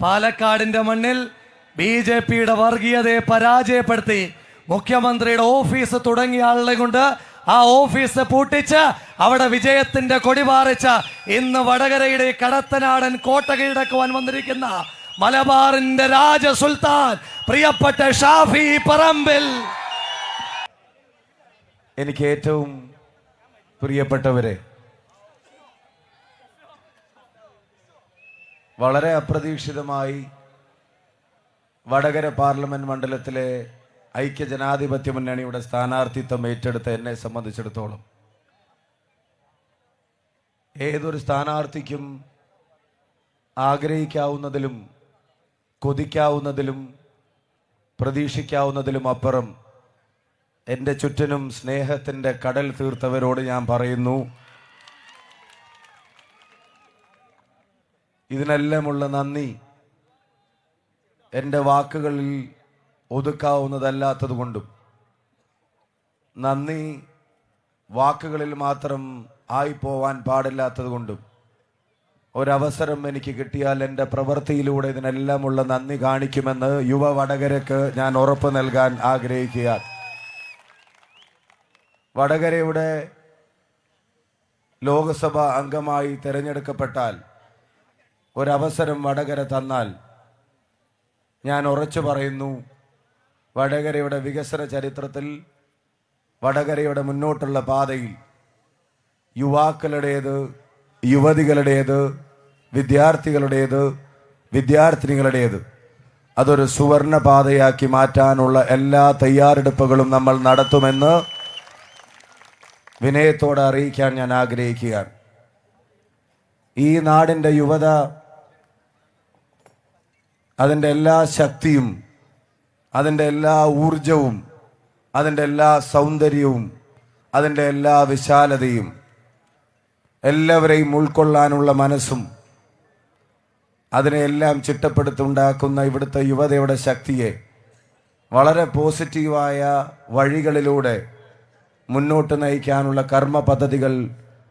പാലക്കാടിന്റെ മണ്ണിൽ B J പിയുടെ വർഗീയതയെ പരാജയപ്പെടുത്തി മുഖ്യമന്ത്രിയുടെ ഓഫീസ് തുടങ്ങിയ ആളുകളെ കൊണ്ട് ആ ഓഫീസ് പൂട്ടിച്ച് അവിടെ വിജയത്തിന്റെ കൊടി പാറിച്ച ഇന്ന് വടകരയുടെ കടത്തനാടൻ കോട്ട കീഴടക്കുവാൻ വന്നിരിക്കുന്ന മലബാറിന്റെ രാജ സുൽത്താൻ പ്രിയപ്പെട്ട ഷാഫി പറമ്പിൽ. എനിക്ക് ഏറ്റവും പ്രിയപ്പെട്ടവരെ വളരെ അപ്രതീക്ഷിതമായി വടകര പാർലമെന്റ് മണ്ഡലത്തിലെ ഐക്യ ജനാധിപത്യ മുന്നണിയുടെ സ്ഥാനാർത്ഥിത്വം ഏറ്റെടുത്ത എന്നെ സംബന്ധിച്ചിടത്തോളം ഏതൊരു സ്ഥാനാർത്ഥിക്കും ആഗ്രഹിക്കാവുന്നതിലും കൊതിക്കാവുന്നതിലും പ്രതീക്ഷിക്കാവുന്നതിലും അപ്പുറം എന്റെ ചുറ്റിനും സ്നേഹത്തിന്റെ കടൽ തീർത്തവരോട് ഞാൻ പറയുന്നു. ഇതിനെല്ലാമുള്ള നന്ദി. എന്റെ വാക്കുകളിൽ ഒതുക്കാവുന്നതല്ലാത്തത് കൊണ്ടും നന്ദി വാക്കുകളിൽ മാത്രം ആയിപ്പോവാൻ പാടില്ലാത്തത് കൊണ്ടും ഒരവസരം എനിക്ക് കിട്ടിയാൽ എന്റെ പ്രവൃത്തിയിലൂടെ ഇതിനെല്ലാമുള്ള നന്ദി കാണിക്കുമെന്ന് യുവ വടകരക്ക് ഞാൻ ഉറപ്പ് നൽകാൻ ആഗ്രഹിക്കുക വടകരയുടെ ലോകസഭ അംഗമായി തിരഞ്ഞെടുക്കപ്പെട്ടാൽ ഒരവസരം വടകര തന്നാൽ ഞാൻ ഉറച്ചു പറയുന്നു വടകരയുടെ വികസന ചരിത്രത്തിൽ വടകരയുടെ മുന്നോട്ടുള്ള പാതയിൽ യുവാക്കളുടേത് യുവതികളുടേത് വിദ്യാർത്ഥികളുടേത് വിദ്യാർത്ഥിനികളുടേത് അതൊരു സുവർണ പാതയാക്കി മാറ്റാനുള്ള എല്ലാ തയ്യാറെടുപ്പുകളും നമ്മൾ നടത്തുമെന്ന് വിനയത്തോടെ അറിയിക്കാൻ ഞാൻ ആഗ്രഹിക്കുകയാണ്. ഈ നാടിന്റെ യുവത അതിന്റെ എല്ലാ ശക്തിയും അതിന്റെ എല്ലാ ഊർജവും അതിന്റെ എല്ലാ സൗന്ദര്യവും അതിന്റെ എല്ലാ വിശാലതയും എല്ലാവരെയും ഉൾക്കൊള്ളാനുള്ള മനസ്സും അതിനെയെല്ലാം ചിട്ടപ്പെടുത്തുണ്ടാക്കുന്ന ഇവിടുത്തെ യുവതയുടെ ശക്തിയെ വളരെ പോസിറ്റീവായ വഴികളിലൂടെ മുന്നോട്ട് നയിക്കാനുള്ള കർമ്മ പദ്ധതികൾ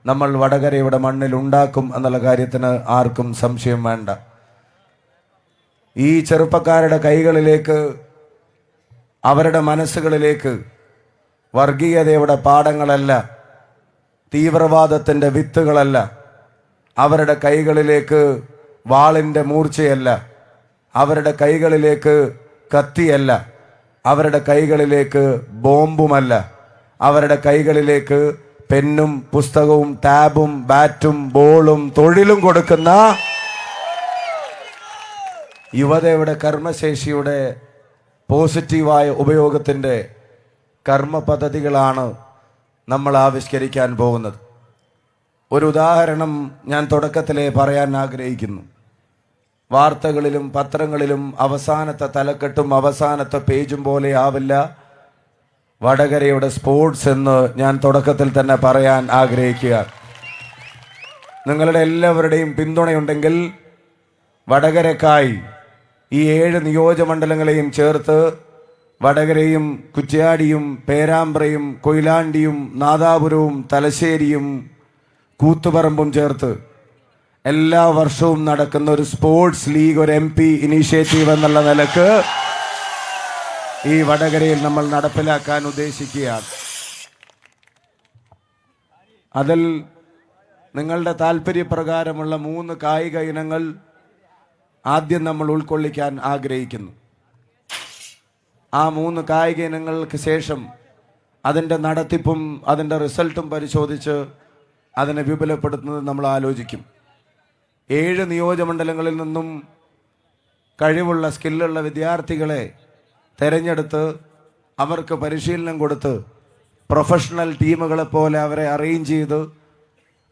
നമ്മൾ വടകരയുടെ മണ്ണിൽ ഉണ്ടാക്കും എന്നുള്ള കാര്യത്തിന് ആർക്കും സംശയം വേണ്ട. ഈ ചെറുപ്പക്കാരുടെ കൈകളിലേക്ക് അവരുടെ മനസ്സുകളിലേക്ക് വർഗീയതയുടെ പാഠങ്ങളല്ല തീവ്രവാദത്തിന്റെ വിത്തുകളല്ല അവരുടെ കൈകളിലേക്ക് വാളിന്റെ മൂർച്ചയല്ല അവരുടെ കൈകളിലേക്ക് കത്തിയല്ല അവരുടെ കൈകളിലേക്ക് ബോംബുമല്ല അവരുടെ കൈകളിലേക്ക് പെന്നും പുസ്തകവും ടാബും ബാറ്റും ബോളും തൊഴിലും കൊടുക്കുന്ന യുവതയുടെ കർമ്മശേഷിയുടെ പോസിറ്റീവായ ഉപയോഗത്തിന്റെ കർമ്മ പദ്ധതികളാണ് നമ്മൾ ആവിഷ്കരിക്കാൻ പോകുന്നത്. ഒരു ഉദാഹരണം ഞാൻ തുടക്കത്തിലേ പറയാൻ ആഗ്രഹിക്കുന്നു. വാർത്തകളിലും പത്രങ്ങളിലും അവസാനത്തെ തലക്കെട്ടും അവസാനത്തെ പേജും പോലെ ആവില്ല. വടകരയുടെ സ്പോർട്സ് എന്ന് ഞാൻ തുടക്കത്തിൽ തന്നെ പറയാൻ ആഗ്രഹിക്കുക. നിങ്ങളുടെ എല്ലാവരുടെയും പിന്തുണയുണ്ടെങ്കിൽ വടകരക്കായി ഈ ഏഴ് നിയോജമണ്ഡലങ്ങളെയും ചേർത്ത് വടകരയും കുറ്റ്യാടിയും പേരാമ്പ്രയും കൊയിലാണ്ടിയും നാദാപുരവും തലശ്ശേരിയും കൂത്തുപറമ്പും ചേർത്ത് എല്ലാ വർഷവും നടക്കുന്ന ഒരു സ്പോർട്സ് ലീഗ് ഒരു എം പി ഇനീഷ്യേറ്റീവ് എന്നുള്ള നിലയ്ക്ക് ഈ വടകരയിൽ നമ്മൾ നടപ്പിലാക്കാൻ ഉദ്ദേശിക്കുകയാണ്. അതിൽ നിങ്ങളുടെ താല്പര്യപ്രകാരമുള്ള മൂന്ന് കായിക ഇനങ്ങൾ ആദ്യം നമ്മൾ ഉൾക്കൊള്ളിക്കാൻ ആഗ്രഹിക്കുന്നു. ആ മൂന്ന് കായിക ഇനങ്ങൾക്ക് ശേഷം അതിന്റെ നടത്തിപ്പും അതിന്റെ റിസൾട്ടും പരിശോധിച്ച് അതിനെ വിപുലപ്പെടുത്തുന്നത് നമ്മൾ ആലോചിക്കും. ഏഴ് നിയോജമണ്ഡലങ്ങളിൽ നിന്നും കഴിവുള്ള സ്കില്ലുള്ള വിദ്യാർത്ഥികളെ തിരഞ്ഞെടുത്ത് അവർക്ക് പരിശീലനം കൊടുത്ത് പ്രൊഫഷണൽ ടീമുകളെ പോലെ അവരെ അറേഞ്ച് ചെയ്ത്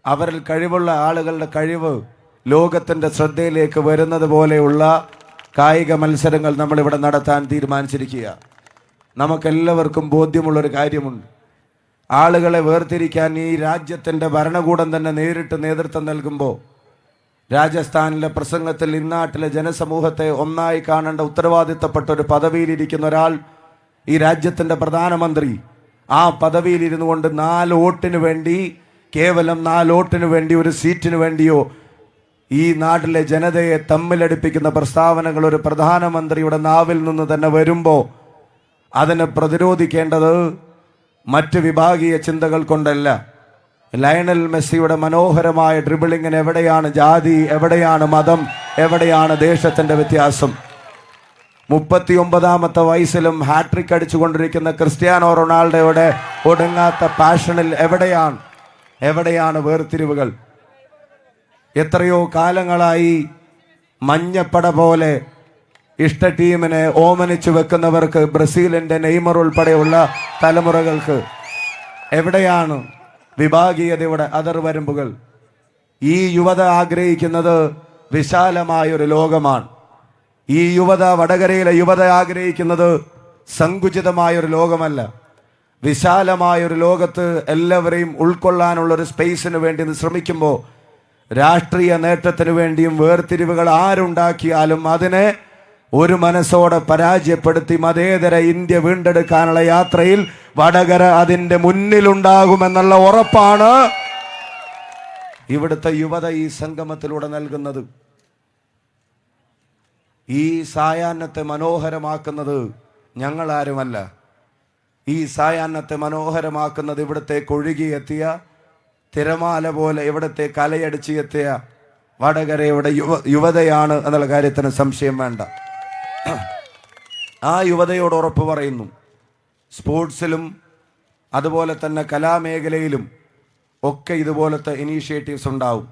അവരിൽ കഴിവുള്ള ആളുകളുടെ കഴിവ് ലോകത്തിന്റെ ശ്രദ്ധയിലേക്ക് വരുന്നത് പോലെയുള്ള കായിക മത്സരങ്ങൾ നമ്മളിവിടെ നടത്താൻ തീരുമാനിച്ചിരിക്കുക നമുക്കെല്ലാവർക്കും ബോധ്യമുള്ളൊരു കാര്യമുണ്ട്. ആളുകളെ വേർതിരിക്കാൻ ഈ രാജ്യത്തിന്റെ ഭരണകൂടം തന്നെ നേരിട്ട് നേതൃത്വം നൽകുമ്പോൾ രാജസ്ഥാനിലെ പ്രസംഗത്തിൽ ഇന്നാട്ടിലെ ജനസമൂഹത്തെ ഒന്നായി കാണേണ്ട ഉത്തരവാദിത്തപ്പെട്ട ഒരു പദവിയിലിരിക്കുന്ന ഒരാൾ ഈ രാജ്യത്തിന്റെ പ്രധാനമന്ത്രി. ആ പദവിയിലിരുന്നു കൊണ്ട് നാല് വോട്ടിന് വേണ്ടി കേവലം നാല് വോട്ടിന് വേണ്ടി ഒരു സീറ്റിന് വേണ്ടിയോ ഈ നാട്ടിലെ ജനതയെ തമ്മിലടിപ്പിക്കുന്ന പ്രസ്താവനകൾ ഒരു പ്രധാനമന്ത്രിയുടെ നാവിൽ നിന്ന് തന്നെ വരുമ്പോൾ അതിനെ പ്രതിരോധിക്കേണ്ടത് മറ്റ് വിഭാഗീയ ചിന്തകൾ കൊണ്ടല്ല. ലയണൽ മെസ്സിയുടെ മനോഹരമായ ഡ്രിബിളിങ്ങിന് എവിടെയാണ് ജാതി എവിടെയാണ് മതം എവിടെയാണ് ദേശത്തിന്റെ വ്യത്യാസം? മുപ്പത്തി ഒമ്പതാമത്തെ വയസ്സിലും ഹാട്രിക് അടിച്ചുകൊണ്ടിരിക്കുന്ന ക്രിസ്ത്യാനോ റൊണാൾഡോയുടെ ഒടുങ്ങാത്ത പാഷനിൽ എവിടെയാണ് എവിടെയാണ് വേർതിരിവുകൾ? എത്രയോ കാലങ്ങളായി മഞ്ഞപ്പട പോലെ ഇഷ്ട ടീമിനെ ഓമനിച്ചു വെക്കുന്നവർക്ക് ബ്രസീലിന്റെ നെയ്മർ ഉൾപ്പെടെയുള്ള തലമുറകൾക്ക് എവിടെയാണ് വിഭാഗീയതയുടെ അതിർവരമ്പുകൾ ഈ യുവത ആഗ്രഹിക്കുന്നത് വിശാലമായൊരു ലോകമാണ്. ഈ യുവത വടകരയിലെ യുവത ആഗ്രഹിക്കുന്നത് സങ്കുചിതമായൊരു ലോകമല്ല. വിശാലമായൊരു ലോകത്ത് എല്ലാവരെയും ഉൾക്കൊള്ളാനുള്ളൊരു സ്പേസിന് വേണ്ടി ശ്രമിക്കുമ്പോൾ രാഷ്ട്രീയ നേട്ടത്തിന് വേണ്ടിയും വേർതിരിവുകൾ ആരുണ്ടാക്കിയാലും അതിനെ ഒരു മനസ്സോടെ പരാജയപ്പെടുത്തി മതേതര ഇന്ത്യ വീണ്ടെടുക്കാനുള്ള യാത്രയിൽ വടകര അതിന്റെ മുന്നിലുണ്ടാകുമെന്നുള്ള ഉറപ്പാണ് ഇവിടുത്തെ യുവത ഈ സംഗമത്തിലൂടെ നൽകുന്നത്. ഈ സായാഹ്നത്തെ മനോഹരമാക്കുന്നത് ഞങ്ങളാരുമല്ല. ഈ സായാഹ്നത്തെ മനോഹരമാക്കുന്നത് ഇവിടത്തേക്ക് ഒഴുകിയെത്തിയ തിരമാല പോലെ ഇവിടത്തെ കലയടിച്ച് എത്തിയ വടകരയുടെ യുവ യുവതയാണ് എന്നുള്ള കാര്യത്തിന് സംശയം വേണ്ട. ആ യുവതയോട് ഉറപ്പ് പറയുന്നു. സ്പോർട്സിലും അതുപോലെ തന്നെ കലാമേഖലയിലും ഒക്കെ ഇതുപോലത്തെ ഇനീഷ്യേറ്റീവ്സ് ഉണ്ടാവും.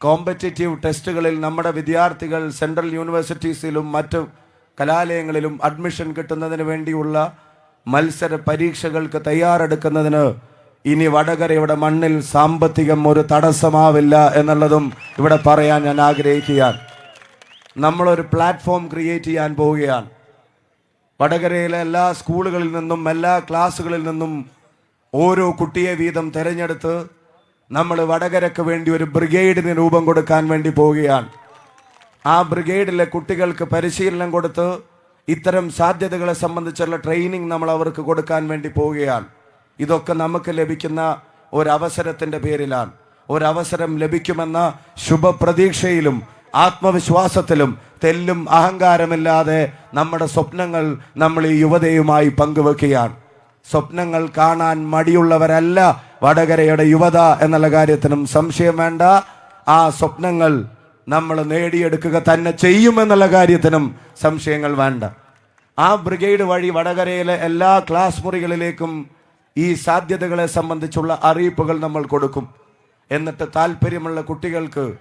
കോമ്പറ്റേറ്റീവ് ടെസ്റ്റുകളിൽ നമ്മുടെ വിദ്യാർത്ഥികൾ സെൻട്രൽ യൂണിവേഴ്സിറ്റീസിലും മറ്റ് കലാലയങ്ങളിലും അഡ്മിഷൻ കിട്ടുന്നതിന് വേണ്ടിയുള്ള മത്സര പരീക്ഷകൾക്ക് തയ്യാറെടുക്കുന്നതിന് ഇനി വടകരയുടെ മണ്ണിൽ സാമ്പത്തികം ഒരു തടസ്സമാവില്ല എന്നുള്ളതും ഇവിടെ പറയാൻ ഞാൻ ആഗ്രഹിക്കുകയാണ്. നമ്മളൊരു പ്ലാറ്റ്ഫോം ക്രിയേറ്റ് ചെയ്യാൻ പോവുകയാണ്. വടകരയിലെ എല്ലാ സ്കൂളുകളിൽ നിന്നും എല്ലാ ക്ലാസ്സുകളിൽ നിന്നും ഓരോ കുട്ടിയെ വീതം തിരഞ്ഞെടുത്ത് നമ്മൾ വടകരക്ക് വേണ്ടി ഒരു ബ്രിഗേഡിന് രൂപം കൊടുക്കാൻ വേണ്ടി പോവുകയാണ്. ആ ബ്രിഗേഡിലെ കുട്ടികൾക്ക് പരിശീലനം കൊടുത്ത് ഇത്തരം സാധ്യതകളെ സംബന്ധിച്ചുള്ള ട്രെയിനിങ് നമ്മൾ അവർക്ക് കൊടുക്കാൻ വേണ്ടി പോവുകയാണ്. ഇതൊക്കെ നമുക്ക് ലഭിക്കുന്ന ഒരവസരത്തിന്റെ പേരിലാണ്. ഒരവസരം ലഭിക്കുമെന്ന ശുഭപ്രതീക്ഷയിലും ആത്മവിശ്വാസത്തിലും തെല്ലും അഹങ്കാരമില്ലാതെ നമ്മുടെ സ്വപ്നങ്ങൾ നമ്മൾ ഈ യുവതയുമായി പങ്കുവെക്കുകയാണ്. സ്വപ്നങ്ങൾ കാണാൻ മടിയുള്ളവരല്ല വടകരയുടെ യുവത എന്നുള്ള കാര്യത്തിനും സംശയം വേണ്ട. ആ സ്വപ്നങ്ങൾ നമ്മൾ നേടിയെടുക്കുക തന്നെ ചെയ്യുമെന്നുള്ള കാര്യത്തിനും സംശയങ്ങൾ വേണ്ട. ആ ബ്രിഗേഡ് വഴി വടകരയിലെ എല്ലാ ക്ലാസ് മുറികളിലേക്കും ഈ സാധ്യതകളെ സംബന്ധിച്ചുള്ള അറിയിപ്പുകൾ നമ്മൾ കൊടുക്കും. എന്നിട്ട് താല്പര്യമുള്ള കുട്ടികൾക്ക്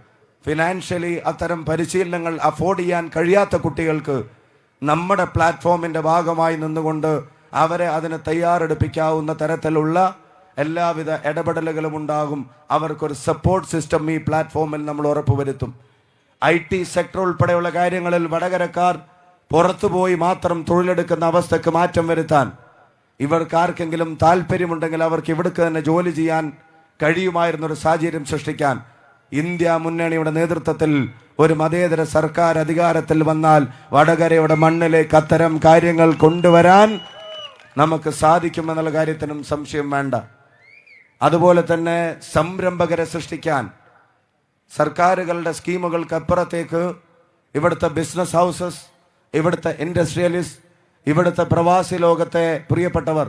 ഫിനാൻഷ്യലി അത്തരം പരിശീലനങ്ങൾ അഫോർഡ് ചെയ്യാൻ കഴിയാത്ത കുട്ടികൾക്ക് നമ്മുടെ പ്ലാറ്റ്ഫോമിന്റെ ഭാഗമായി നിന്നുകൊണ്ട് അവരെ അതിന് തയ്യാറെടുപ്പിക്കാവുന്ന തരത്തിലുള്ള എല്ലാവിധ ഇടപെടലുകളും ഉണ്ടാകും. അവർക്കൊരു സപ്പോർട്ട് സിസ്റ്റം ഈ പ്ലാറ്റ്ഫോമിൽ നമ്മൾ ഉറപ്പുവരുത്തും ഐ ടി സെക്ടർ ഉൾപ്പെടെയുള്ള കാര്യങ്ങളിൽ വടകരക്കാർ പുറത്തുപോയി മാത്രം തൊഴിലെടുക്കുന്ന അവസ്ഥക്ക് മാറ്റം വരുത്താൻ ഇവർക്ക് ആർക്കെങ്കിലും താല്പര്യമുണ്ടെങ്കിൽ അവർക്ക് ഇവിടേക്ക് തന്നെ ജോലി ചെയ്യാൻ കഴിയുമായിരുന്ന ഒരു സാഹചര്യം സൃഷ്ടിക്കാൻ ഇന്ത്യ മുന്നണിയുടെ നേതൃത്വത്തിൽ ഒരു മതേതര സർക്കാർ അധികാരത്തിൽ വന്നാൽ വടകരയുടെ മണ്ണിലേക്ക് അത്തരം കാര്യങ്ങൾ കൊണ്ടുവരാൻ നമുക്ക് സാധിക്കുമെന്നുള്ള കാര്യത്തിനും സംശയം വേണ്ട. അതുപോലെ തന്നെ സംരംഭകരെ സൃഷ്ടിക്കാൻ സർക്കാരുകളുടെ സ്കീമുകൾക്ക് അപ്പുറത്തേക്ക് ഇവിടുത്തെ ബിസിനസ് ഹൗസസ് ഇവിടുത്തെ ഇൻഡസ്ട്രിയലിസ്റ്റ് ഇവിടുത്തെ പ്രവാസി ലോകത്തെ പ്രിയപ്പെട്ടവർ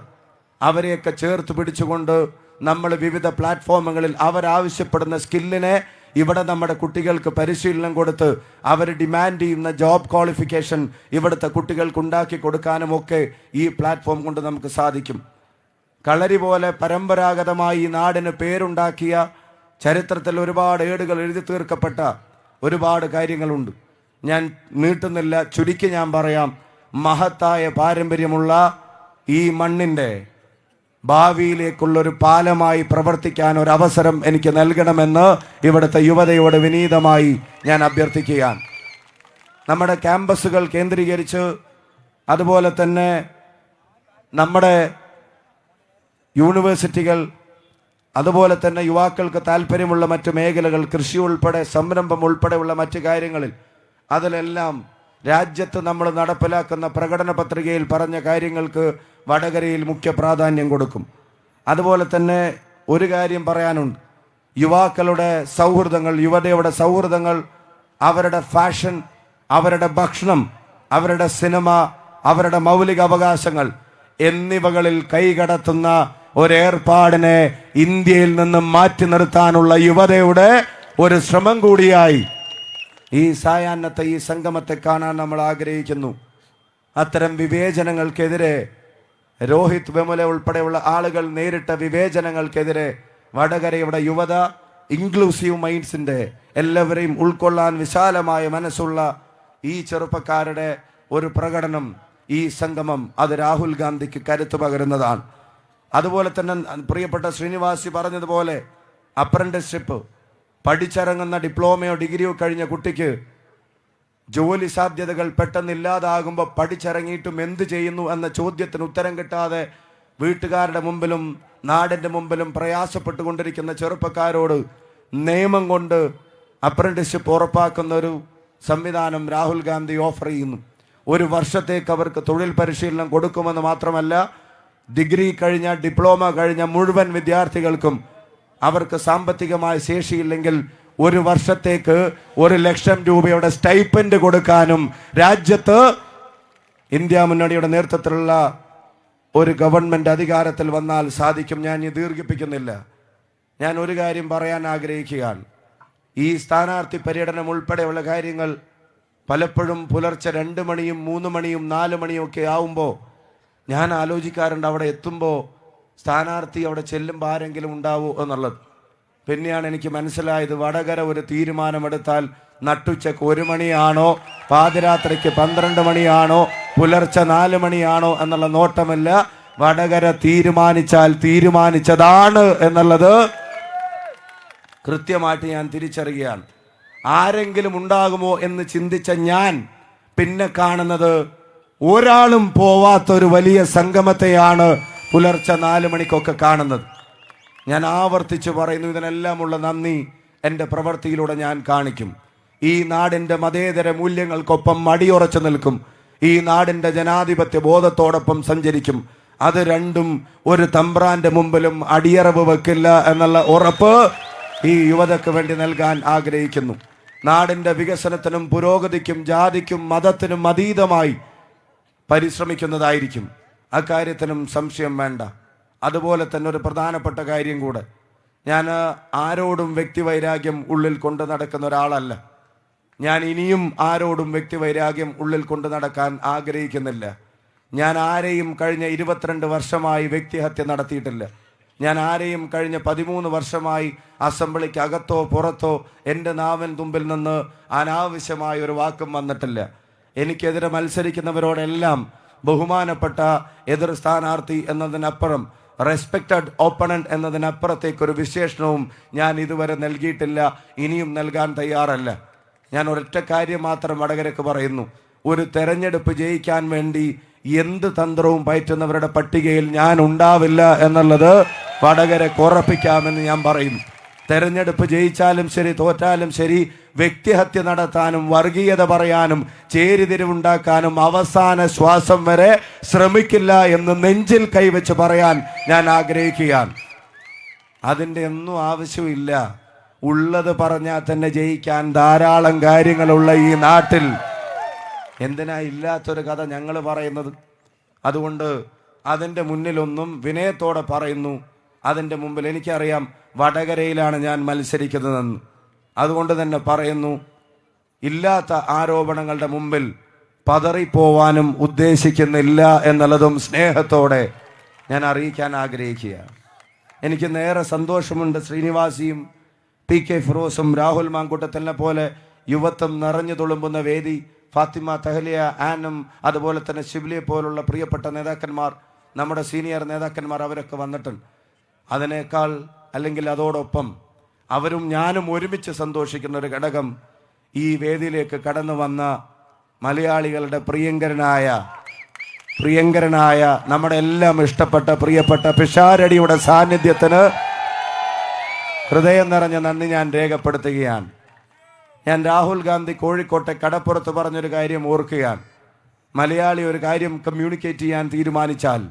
അവരെയൊക്കെ ചേർത്ത് പിടിച്ചുകൊണ്ട് നമ്മൾ വിവിധ പ്ലാറ്റ്ഫോമുകളിൽ അവരാവശ്യപ്പെടുന്ന സ്കില്ലിനെ ഇവിടെ നമ്മുടെ കുട്ടികൾക്ക് പരിശീലനം കൊടുത്ത് അവർ ഡിമാൻഡ് ചെയ്യുന്ന ജോബ് ക്വാളിഫിക്കേഷൻ ഇവിടുത്തെ കുട്ടികൾക്ക് ഉണ്ടാക്കി കൊടുക്കാനും ഒക്കെ ഈ പ്ലാറ്റ്ഫോം കൊണ്ട് നമുക്ക് സാധിക്കും. കളരി പോലെ പരമ്പരാഗതമായി ഈ നാടിന് പേരുണ്ടാക്കിയ ചരിത്രത്തിൽ ഒരുപാട് ഏടുകൾ എഴുതി തീർക്കപ്പെട്ട ഒരുപാട് കാര്യങ്ങളുണ്ട്. ഞാൻ നീട്ടുന്നില്ല ചുരുക്കി ഞാൻ പറയാം. മഹത്തായ പാരമ്പര്യമുള്ള ഈ മണ്ണിന്റെ ഭാവിയിലേക്കുള്ളൊരു പാലമായി പ്രവർത്തിക്കാൻ ഒരു അവസരം എനിക്ക് നൽകണമെന്ന് ഇവിടുത്തെ യുവതയോട് വിനീതമായി ഞാൻ അഭ്യർത്ഥിക്കുകയാണ്. നമ്മുടെ ക്യാമ്പസുകൾ കേന്ദ്രീകരിച്ച് അതുപോലെ തന്നെ നമ്മുടെ യൂണിവേഴ്സിറ്റികൾ അതുപോലെ തന്നെ യുവാക്കൾക്ക് താല്പര്യമുള്ള മറ്റ് മേഖലകൾ കൃഷി ഉൾപ്പെടെ സംരംഭം ഉൾപ്പെടെയുള്ള മറ്റ് കാര്യങ്ങളിൽ അതിലെല്ലാം രാജ്യത്ത് നമ്മൾ നടപ്പിലാക്കുന്ന പ്രകടന പത്രികയിൽ പറഞ്ഞ കാര്യങ്ങൾക്ക് വടകരയിൽ മുഖ്യ പ്രാധാന്യം കൊടുക്കും. അതുപോലെ തന്നെ ഒരു കാര്യം പറയാനുണ്ട്. യുവാക്കളുടെ സൗഹൃദങ്ങൾ യുവതയുടെ സൗഹൃദങ്ങൾ അവരുടെ ഫാഷൻ അവരുടെ ഭക്ഷണം അവരുടെ സിനിമ അവരുടെ മൗലിക അവകാശങ്ങൾ എന്നിവകളിൽ കൈകടത്തുന്ന ഒരേർപ്പാടിനെ ഇന്ത്യയിൽ നിന്ന് മാറ്റി നിർത്താനുള്ള യുവതയുടെ ഒരു ശ്രമം കൂടിയായി. ഈ സായാഹ്നത്തെ ഈ സംഗമത്തെ കാണാൻ നമ്മൾ ആഗ്രഹിക്കുന്നു. അത്തരം വിവേചനങ്ങൾക്കെതിരെ രോഹിത് വെമുല ഉൾപ്പെടെയുള്ള ആളുകൾ നേരിട്ട വിവേചനങ്ങൾക്കെതിരെ വടകരയുടെ യുവത ഇൻക്ലൂസീവ് മൈൻഡ്സിന്റെ എല്ലാവരെയും ഉൾക്കൊള്ളാൻ വിശാലമായ മനസ്സുള്ള ഈ ചെറുപ്പക്കാരുടെ ഒരു പ്രകടനം ഈ സംഗമം അത് രാഹുൽ ഗാന്ധിക്ക് കരുത്തു പകരുന്നതാണ്. അതുപോലെ തന്നെ പ്രിയപ്പെട്ട ശ്രീനിവാസി പറഞ്ഞതുപോലെ അപ്രന്റിസ്ഷിപ്പ് പഠിച്ചിറങ്ങുന്ന ഡിപ്ലോമയോ ഡിഗ്രിയോ കഴിഞ്ഞ കുട്ടിക്ക് ജോലി സാധ്യതകൾ പെട്ടെന്ന് ഇല്ലാതാകുമ്പോൾ പഠിച്ചിറങ്ങിയിട്ടും എന്ത് ചെയ്യുന്നു എന്ന ചോദ്യത്തിന് ഉത്തരം കിട്ടാതെ വീട്ടുകാരുടെ മുമ്പിലും നാടിന്റെ മുമ്പിലും പ്രയാസപ്പെട്ടുകൊണ്ടിരിക്കുന്ന ചെറുപ്പക്കാരോട് നിയമം കൊണ്ട് അപ്രന്റിസ്ഷിപ്പ് ഉറപ്പാക്കുന്ന ഒരു സംവിധാനം രാഹുൽ ഗാന്ധി ഓഫർ ചെയ്യുന്നു. ഒരു വർഷത്തേക്ക് അവർക്ക് തൊഴിൽ പരിശീലനം കൊടുക്കുമെന്ന് മാത്രമല്ല ഡിഗ്രി കഴിഞ്ഞ ഡിപ്ലോമ കഴിഞ്ഞ മുഴുവൻ വിദ്യാർത്ഥികൾക്കും അവർക്ക് സാമ്പത്തികമായ ശേഷിയില്ലെങ്കിൽ ഒരു വർഷത്തേക്ക് ഒരു ലക്ഷം രൂപയുടെ സ്റ്റൈപ്പൻഡ് കൊടുക്കാനും രാജ്യത്ത് ഇന്ത്യ മുന്നണിയുടെ നേതൃത്വത്തിലുള്ള ഒരു ഗവൺമെന്റ് അധികാരത്തിൽ വന്നാൽ സാധിക്കും. ഞാൻ ഈ ദീർഘിപ്പിക്കുന്നില്ല. ഞാൻ ഒരു കാര്യം പറയാൻ ആഗ്രഹിക്കുകയാണ്. ഈ സ്ഥാനാർത്ഥി പര്യടനം ഉൾപ്പെടെയുള്ള കാര്യങ്ങൾ പലപ്പോഴും പുലർച്ചെ രണ്ട് മണിയും മൂന്ന് മണിയും നാല് മണിയും ഒക്കെ ആവുമ്പോൾ ഞാൻ ആലോചിക്കാറുണ്ട് അവിടെ എത്തുമ്പോൾ സ്ഥാനാർത്ഥി അവിടെ ചെല്ലുമ്പോൾ ആരെങ്കിലും ഉണ്ടാവോ എന്നുള്ളത്. പിന്നെയാണ് എനിക്ക് മനസ്സിലായത് വടകര ഒരു തീരുമാനമെടുത്താൽ നട്ടുച്ചക്ക് ഒരു മണിയാണോ പാതിരാത്രിക്ക് പന്ത്രണ്ട് മണിയാണോ പുലർച്ചെ നാല് മണിയാണോ എന്നുള്ള നോട്ടമല്ല വടകര തീരുമാനിച്ചാൽ തീരുമാനിച്ചതാണ് എന്നുള്ളത് കൃത്യമായിട്ട് ഞാൻ തിരിച്ചറിയുകയാണ്. ആരെങ്കിലും ഉണ്ടാകുമോ എന്ന് ചിന്തിച്ച ഞാൻ പിന്നെ കാണുന്നത് ഒരാളും പോവാത്ത ഒരു വലിയ സംഗമത്തെയാണ് പുലർച്ചെ നാല് മണിക്കൊക്കെ കാണുന്നത്. ഞാൻ ആവർത്തിച്ച് പറയുന്നു ഇതിനെല്ലാമുള്ള നന്ദി എന്റെ പ്രവൃത്തിയിലൂടെ ഞാൻ കാണിക്കും. ഈ നാടിന്റെ മതേതര മൂല്യങ്ങൾക്കൊപ്പം മടിയുറച്ചു നിൽക്കും. ഈ നാടിന്റെ ജനാധിപത്യ ബോധത്തോടൊപ്പം സഞ്ചരിക്കും. അത് രണ്ടും ഒരു തമ്പ്രാന്റെ മുമ്പിലും അടിയറവ് വെക്കില്ല എന്നുള്ള ഉറപ്പ് ഈ യുവതക്ക് വേണ്ടി നൽകാൻ ആഗ്രഹിക്കുന്നു. നാടിന്റെ വികസനത്തിനും പുരോഗതിക്കും ജാതിക്കും മതത്തിനും അതീതമായി പരിശ്രമിക്കുന്നതായിരിക്കും. അക്കാര്യത്തിനും സംശയം വേണ്ട. അതുപോലെ തന്നെ ഒരു പ്രധാനപ്പെട്ട കാര്യം കൂടെ. ഞാൻ ആരോടും വ്യക്തിവൈരാഗ്യം ഉള്ളിൽ കൊണ്ട് നടക്കുന്ന ഒരാളല്ല. ഞാൻ ഇനിയും ആരോടും വ്യക്തിവൈരാഗ്യം ഉള്ളിൽ കൊണ്ട് നടക്കാൻ ആഗ്രഹിക്കുന്നില്ല. ഞാൻ ആരെയും കഴിഞ്ഞ ഇരുപത്തിരണ്ട് വർഷമായി വ്യക്തിഹത്യ നടത്തിയിട്ടില്ല. ഞാൻ ആരെയും കഴിഞ്ഞ പതിമൂന്ന് വർഷമായി അസംബ്ലിക്ക് അകത്തോ പുറത്തോ എന്റെ നാവൻ തുമ്പിൽ നിന്ന് അനാവശ്യമായ ഒരു വാക്കും വന്നിട്ടില്ല. എനിക്കെതിരെ മത്സരിക്കുന്നവരോടെല്ലാം ബഹുമാനപ്പെട്ട എതിർ സ്ഥാനാർത്ഥി എന്നതിനപ്പുറം റെസ്പെക്റ്റഡ് ഓപ്പണന്റ് എന്നതിനപ്പുറത്തേക്കൊരു വിശേഷണവും ഞാൻ ഇതുവരെ നൽകിയിട്ടില്ല ഇനിയും നൽകാൻ തയ്യാറല്ല. ഞാൻ ഒരൊറ്റ കാര്യം മാത്രം വടകരക്ക് പറയുന്നു. ഒരു തെരഞ്ഞെടുപ്പ് ജയിക്കാൻ വേണ്ടി എന്ത് തന്ത്രവും പയറ്റുന്നവരുടെ പട്ടികയിൽ ഞാൻ ഉണ്ടാവില്ല എന്നുള്ളത് വടകരക്ക് ഉറപ്പിക്കാമെന്ന് ഞാൻ പറയും തെരഞ്ഞെടുപ്പ് ജയിച്ചാലും ശരി തോറ്റാലും ശരി വ്യക്തിഹത്യ നടത്താനും വർഗീയത പറയാനും ചേരിതിരിവുണ്ടാക്കാനും അവസാന ശ്വാസം വരെ ശ്രമിക്കില്ല എന്ന് നെഞ്ചിൽ കൈവച്ച് പറയാൻ ഞാൻ ആഗ്രഹിക്കുകയാണ്. അതിന്റെ ഒന്നും ആവശ്യമില്ല. ഉള്ളത് പറഞ്ഞാൽ തന്നെ ജയിക്കാൻ ധാരാളം കാര്യങ്ങളുള്ള ഈ നാട്ടിൽ. എന്തിനാ ഇല്ലാത്തൊരു കഥ ഞങ്ങൾ പറയുന്നത്? അതുകൊണ്ട് അതിന്റെ മുന്നിലൊന്നും വിനയത്തോടെ പറയുന്നു. അതിന്റെ മുമ്പിൽ എനിക്കറിയാം വടകരയിലാണ് ഞാൻ മത്സരിക്കുന്നതെന്ന്. അതുകൊണ്ട് തന്നെ പറയുന്നു ഇല്ലാത്ത ആരോപണങ്ങളുടെ മുമ്പിൽ പതറിപ്പോവാനും ഉദ്ദേശിക്കുന്നില്ല എന്നുള്ളതും സ്നേഹത്തോടെ ഞാൻ അറിയിക്കാൻ ആഗ്രഹിക്കുക എനിക്ക് നേരെ സന്തോഷമുണ്ട് ശ്രീനിവാസിയും പി കെ ഫിറോസും രാഹുൽ മാങ്കൂട്ടത്തിനെ പോലെ യുവത്വം നിറഞ്ഞു തുളുമ്പുന്ന വേദി ഫാത്തിമ തഹലിയ ആനും അതുപോലെ തന്നെ ശിബ്ലിയെ പോലുള്ള പ്രിയപ്പെട്ട നേതാക്കന്മാർ നമ്മുടെ സീനിയർ നേതാക്കന്മാർ അവരൊക്കെ വന്നിട്ടുണ്ട്. അതിനേക്കാൾ അല്ലെങ്കിൽ അതോടൊപ്പം അവരും ഞാനും ഒരുമിച്ച് സന്തോഷിക്കുന്ന ഒരു ഘടകം ഈ വേദിയിലേക്ക് കടന്നു വന്ന മലയാളികളുടെ പ്രിയങ്കരനായ പ്രിയങ്കരനായ നമ്മുടെ എല്ലാം ഇഷ്ടപ്പെട്ട പ്രിയപ്പെട്ട പിഷാരടിയുടെ സാന്നിധ്യത്തിന് ഹൃദയം നിറഞ്ഞ നന്ദി ഞാൻ രേഖപ്പെടുത്തുകയാണ്. ഞാൻ രാഹുൽ ഗാന്ധി കോഴിക്കോട്ടെ കടപ്പുറത്ത് പറഞ്ഞൊരു കാര്യം ഓർക്കുകയാണ്. മലയാളി ഒരു കാര്യം കമ്മ്യൂണിക്കേറ്റ് ചെയ്യാൻ തീരുമാനിച്ചാൽ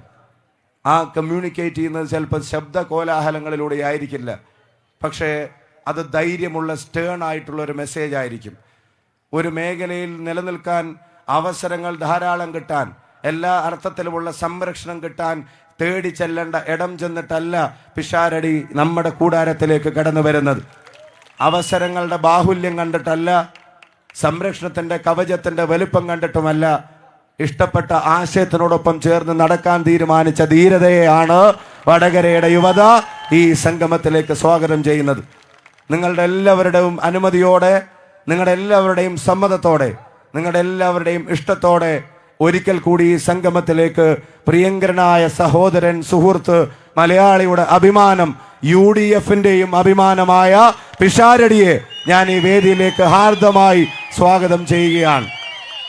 ആ കമ്മ്യൂണിക്കേറ്റ് ചെയ്യുന്നത് ചിലപ്പോൾ ശബ്ദ കോലാഹലങ്ങളിലൂടെ ആയിരിക്കില്ല പക്ഷേ അത് ധൈര്യമുള്ള സ്റ്റേൺ ആയിട്ടുള്ള ഒരു മെസ്സേജ് ആയിരിക്കും. ഒരു മേഖലയിൽ നിലനിൽക്കാൻ അവസരങ്ങൾ ധാരാളം കിട്ടാൻ എല്ലാ അർത്ഥത്തിലുമുള്ള സംരക്ഷണം കിട്ടാൻ തേടി ചെല്ലേണ്ട ഇടം ചെന്നിട്ടല്ല പിഷാരടി നമ്മുടെ കൂടാരത്തിലേക്ക് കടന്നു വരുന്നത്. അവസരങ്ങളുടെ ബാഹുല്യം കണ്ടിട്ടല്ല സംരക്ഷണത്തിന്റെ കവചത്തിന്റെ വലുപ്പം കണ്ടിട്ടുമല്ല ഇഷ്ടപ്പെട്ട ആശയത്തിനോടൊപ്പം ചേർന്ന് നടക്കാൻ തീരുമാനിച്ച ധീരതയെയാണ് വടകരയുടെ യുവത ഈ സംഗമത്തിലേക്ക് സ്വാഗതം ചെയ്യുന്നത്. നിങ്ങളുടെ എല്ലാവരുടെയും അനുമതിയോടെ നിങ്ങളുടെ എല്ലാവരുടെയും സമ്മതത്തോടെ നിങ്ങളുടെ എല്ലാവരുടെയും ഇഷ്ടത്തോടെ ഒരിക്കൽ കൂടി ഈ സംഗമത്തിലേക്ക് പ്രിയങ്കരനായ സഹോദരൻ സുഹൃത്ത് മലയാളിയുടെ അഭിമാനം യു ഡി എഫിന്റെയും അഭിമാനമായ പിഷാരടിയെ ഞാൻ ഈ വേദിയിലേക്ക് ഹാർദമായി സ്വാഗതം ചെയ്യുകയാണ്.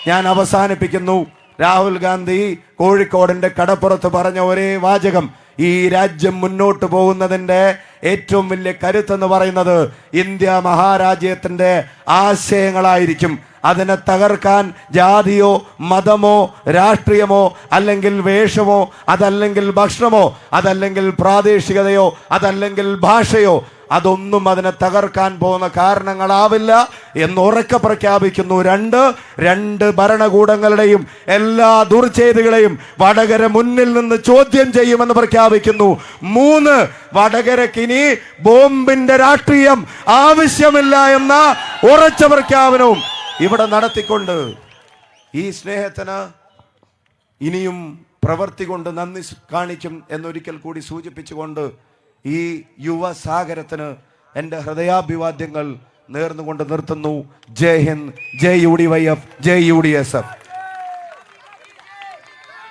ഞാൻ അവസാനിപ്പിക്കുന്നു. രാഹുൽ ഗാന്ധി കോഴിക്കോടിന്റെ കടപ്പുറത്ത് പറഞ്ഞ ഒരേ വാചകം ഈ രാജ്യം മുന്നോട്ട് പോകുന്നതിന്റെ ഏറ്റവും വലിയ കരുത്തെന്ന് പറയുന്നത് ഇന്ത്യ മഹാരാജ്യത്തിന്റെ ആശയങ്ങളായിരിക്കും. അതിനെ തകർക്കാൻ ജാതിയോ മതമോ രാഷ്ട്രീയമോ അല്ലെങ്കിൽ വേഷമോ അതല്ലെങ്കിൽ ഭക്ഷണമോ അതല്ലെങ്കിൽ പ്രാദേശികതയോ അതല്ലെങ്കിൽ ഭാഷയോ അതൊന്നും അതിനെ തകർക്കാൻ പോകുന്ന കാരണങ്ങളാവില്ല എന്ന് ഉറക്കെ പ്രഖ്യാപിക്കുന്നു. രണ്ട് രണ്ട് ഭരണകൂടങ്ങളുടെയും എല്ലാ ദുർചെയ്തികളെയും വടകര മുന്നിൽ നിന്ന് ചോദ്യം ചെയ്യുമെന്ന് പ്രഖ്യാപിക്കുന്നു. മൂന്ന് വടകരക്കിനി ബോംബിന്റെ രാഷ്ട്രീയം ആവശ്യമില്ല എന്ന ഉറച്ച പ്രഖ്യാപനവും ഇവിടെ നടത്തിക്കൊണ്ട് ഈ സ്നേഹത്തിന് ഇനിയും പ്രവർത്തി കൊണ്ട് നന്ദി കാണിക്കും എന്നൊരിക്കൽ കൂടി സൂചിപ്പിച്ചുകൊണ്ട് ഈ യുവസാഗരത്തിന് എന്റെ ഹൃദയാഭിവാദ്യങ്ങൾ നേർന്നുകൊണ്ട് നിർത്തുന്നു. ജയ് ഹിന്ദ് ജയ് യു ഡി വൈ എഫ് ജയ് യു ഡി എസ് എഫ്.